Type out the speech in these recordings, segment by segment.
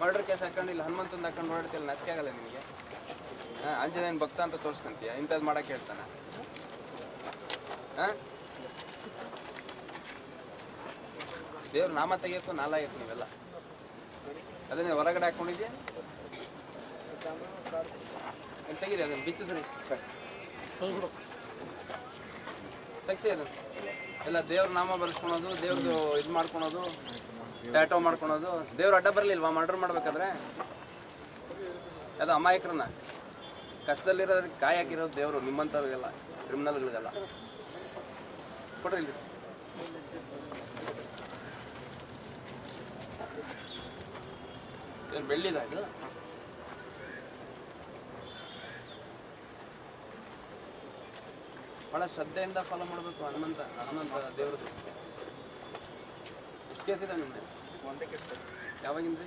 Murder case ಹಾಕೊಂಡು ಇಲ್ಲಿ ಹನುಮಂತಂದು ಹಾಕೊಂಡು ಓಡಾಡ್ತಿಲ್ಲ ನಾಚಿಕೆ ಆಗಲ್ಲ ನಿಮಗೆ ಹಾಂ ಭಕ್ತ ಅಂತ ತೋರಿಸ್ಕೊಂತೀಯ? ಇಂಥದ್ದು ಮಾಡಕ್ಕೆ ಹೇಳ್ತಾನೆ. ಹಾಂ? ದೇವ್ರ ನಾಮ ತೆಗಿಯೋಕ್ಕೂ ಆಗಿತ್ತು ನೀವೆಲ್ಲ. ಅದನ್ನೇ ಹೊರಗಡೆ ಹಾಕೊಂಡಿದ್ಯಾ? ಇಲ್ಲಿ ತೆಗೀರಿ, ಅದನ್ನು ಬಿಚ್ಚಿಸ್ರಿ ಅದನ್ನು ಎಲ್ಲ ದೇವ್ರ ನಾಮ ಬರ್ಸ್ಕೊಳೋದು ದೇವ್ರದ್ದು ಇದು ಮಾಡ್ಕೊಳೋದು ಟ್ಯಾಟೋ ಮಾಡ್ಕೊಳೋದು. ದೇವ್ರ ಅಡ್ಡ ಬರಲಿಲ್ವಾ? ಮರ್ಡರ್ ಮಾಡ್ಬೇಕಾದ್ರೆ? ಅದು ಅಮಾಯಕರನ್ನ. ಕಷ್ಟದಲ್ಲಿರೋದಕ್ಕೆ ಕಾಯಿ ಹಾಕಿರೋದು ದೇವರು, ನಿಮ್ಮಂಥವ್ರಿಗೆಲ್ಲ ಕ್ರಿಮಿನಲ್ಗಳಿಗೆಲ್ಲ ಕೊಡ್ರಿ ಇಲ್ಲಿ. ಇದು? ಭಾಳ ಶ್ರದ್ಧೆಯಿಂದ ಫಾಲೋ ಮಾಡಬೇಕು ಹನುಮಂತ ಹನುಮಂತ ದೇವ್ರದ್ದು ಎಷ್ಟು ಕೇಸ್ ಇದೆ ಸರ್. ಯಾವಾಗಿಂದ?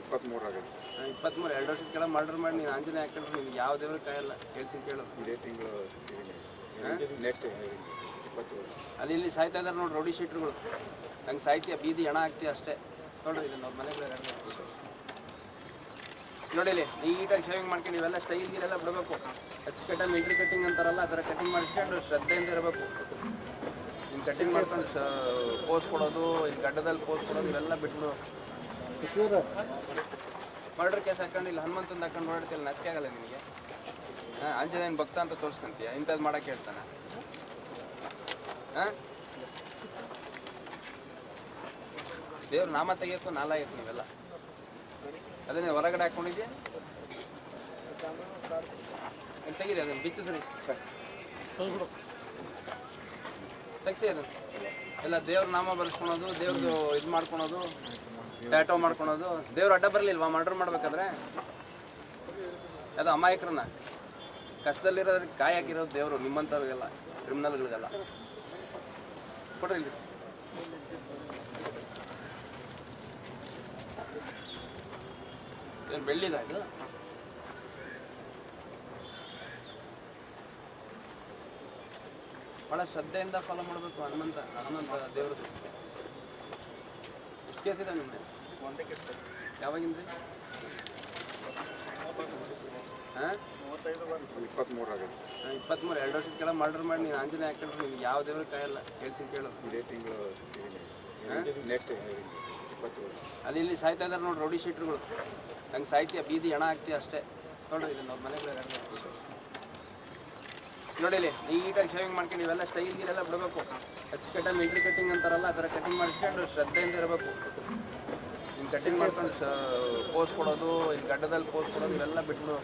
ಇಪ್ಪತ್ತ್ಮೂರು ಎರಡು ವರ್ಷದ ಕೆಳಗೆ ಮರ್ಡರ್ ಮಾಡಿ ನೀನು ಆಂಜನೇಯ ಹಾಕಿದ್ರೆ ನಿಮ್ಗೆ ಯಾವ ದೇವ್ರ ಕಾಯಲ್ಲ ಹೇಳ್ತೀನಿ ಕೇಳು. ಇದೇ ತಿಂಗಳು ನೆಕ್ಸ್ಟ್ ಅಲ್ಲಿ ಇಲ್ಲಿ ಸಾಯ್ತಾ ಇದಾರೆ ನೋಡಿ ರೌಡಿ ಶೀಟ್ರುಗಳು. ನಂಗೆ ಸಾಯ್ತೀಯ ಬೀದಿ ಹಣ ಹಾಕ್ತೀವಿ ಅಷ್ಟೇ. ನೋಡ್ರಿ ಇದನ್ನ ಮನೆಗಳು ನೋಡಿ ಇಲ್ಲಿ ನೀಟಾಗಿ ಶೇವಿಂಗ್ ಮಾಡ್ಕೊಂಡು ಇವೆಲ್ಲ ಸ್ಟೈಲ್ ಗೀರೆಲ್ಲ ಬಿಡಬೇಕು. ಅಚ್ಚುಕಟ್ಟಾಗಿ ಮಿಲ್ಟ್ರಿ ಕಟ್ಟಿಂಗ್ ಅಂತಾರಲ್ಲ ಆ ಥರ ಕಟ್ಟಿಂಗ್ ಮಾಡಿಸ್ಕೊಂಡು ಶ್ರದ್ಧೆಯಿಂದ ಇರಬೇಕು. ಇನ್ನು ಕಟ್ಟಿಂಗ್ ಮಾಡ್ಕೊಂಡು ಪೋಸ್ ಕೊಡೋದು ಇಲ್ಲಿ ಗಡ್ಡದಲ್ಲಿ ಪೋಸ್ ಕೊಡೋದು ಇವೆಲ್ಲ ಬಿಟ್ಟು ಮರ್ಡರ್ ಕೇಸ್ ಹಾಕೊಂಡು ಇಲ್ಲಿ ಹನುಮಂತಂದು ಹಾಕೊಂಡು ಓಡಾಡ್ತಿಲ್ಲ ನಾಚಿಕೆ ಆಗಲ್ಲ ನಿಮಗೆ ಹಾಂ, ಆಂಜನೇಯನ ಭಕ್ತ ಅಂತ ತೋರಿಸ್ಕೊಂತೀಯ? ಇಂಥದ್ದು ಮಾಡೋಕ್ಕೆ ಹೇಳ್ತಾನೆ. ಹಾಂ? ದೇವ್ರ ನಾಮ ತೆಗಿಯೋಕ್ಕೂ ನಾಲಾಗಿತ್ತು ನೀವೆಲ್ಲ. ಅದನ್ನೇ ಹೊರಗಡೆ ಹಾಕೊಂಡಿದ್ಯಾ? ಅಲ್ಲಿ ತೆಗೀರಿ ಅದನ್ನು ಬಿಚ್ಚಿಸ್ರಿ ಸರ್. ತೆಗ್ಸಿ ಅದು ಎಲ್ಲ ದೇವ್ರ ನಾಮ ಬರ್ಸ್ಕೊಳೋದು ದೇವ್ರದ್ದು ಇದು ಮಾಡ್ಕೊಳೋದು ಟ್ಯಾಟೋ ಮಾಡ್ಕೊಳೋದು. ದೇವ್ರ ಅಡ್ಡ ಬರಲಿಲ್ವಾ? ಮರ್ಡರ್ ಮಾಡ್ಬೇಕಾದ್ರೆ? ಅದು ಅಮಾಯಕರನ್ನ. ಕಷ್ಟದಲ್ಲಿರೋದ್ರಿಗೆ ಕಾಯಿ ಹಾಕಿರೋದು ದೇವರು ನಿಮ್ಮಂಥವ್ರಿಗೆಲ್ಲ ಕ್ರಿಮಿನಲ್ಗಳಿಗೆಲ್ಲ ಕೊಡ್ರಿ ಏನು ಬೆಳ್ಳಿದ ಇದು? ಭಾಳ ಶ್ರದ್ಧೆಯಿಂದ ಫಾಲೋ ಮಾಡಬೇಕು ಹನುಮಂತ ಹನುಮಂತ ದೇವ್ರದ್ದು. ಎಷ್ಟು ಕೇಸ್ ಇದೆ ನಿಮ್ಮ ಒಂದೇ ಕೇಸ್ ಸರ್ ಯಾವಾಗಿಂದ ಹಾಂ? ಮೂವತ್ತೈದು ಬಂದು ಇಪ್ಪತ್ತ್ಮೂರು ಆಗುತ್ತೆ ಸರ್. ಇಪ್ಪತ್ತ್ಮೂರು ಎರಡು ವರ್ಷದ ಕೆಳಗೆ ಮರ್ಡರ್ ಮಾಡಿ ನೀನು ಆಂಜನೇಯ ಹಾಕಿದ್ರೆ ನಿಮ್ಗೆ ಯಾವ ದೇವ್ರ ಕಾಯಲ್ಲ ಹೇಳ್ತೀನಿ ಕೇಳು. ಇದೇ ತಿಂಗಳು ನೆಕ್ಸ್ಟ್ ಅಲ್ಲಿ ಇಲ್ಲಿ ಸಾಯ್ತಾ ಇದಾರೆ ನೋಡಿ ರೌಡಿ ಶೀಟ್ರುಗಳು. ನಂಗೆ ಸಾಹಿತ್ಯ ಬೀದಿ ಹಣ ಹಾಕ್ತೀವಿ ಅಷ್ಟೇ. ನೋಡ್ರಿ ನೋಡಿ ಇಲ್ಲಿ ನೀಟಾಗಿ ಶೇವಿಂಗ್ ಮಾಡ್ಕೊಂಡು ಇವೆಲ್ಲ ಸ್ಟೈಲ್ ಗೀರೆಲ್ಲ ಬಿಡಬೇಕು. ಅಚ್ಚುಕಟ್ಟಾಗಿ ಮಿಲ್ಟ್ರಿ ಕಟ್ಟಿಂಗ್ ಅಂತಾರಲ್ಲ, ಆ ಥರ ಕಟ್ಟಿಂಗ್ ಮಾಡಿಸ್ಕೊಂಡು ಶ್ರದ್ಧೆಯಿಂದ ಇರಬೇಕು. ಹಿಂಗೆ ಕಟ್ಟಿಂಗ್ ಮಾಡ್ಕೊಂಡು ಪೋಸ್ ಕೊಡೋದು ಇಲ್ಲಿ ಗಡ್ಡದಲ್ಲಿ ಪೋಸ್ ಕೊಡೋದು, ಇವೆಲ್ಲ ಬಿಟ್ಬಿಡು.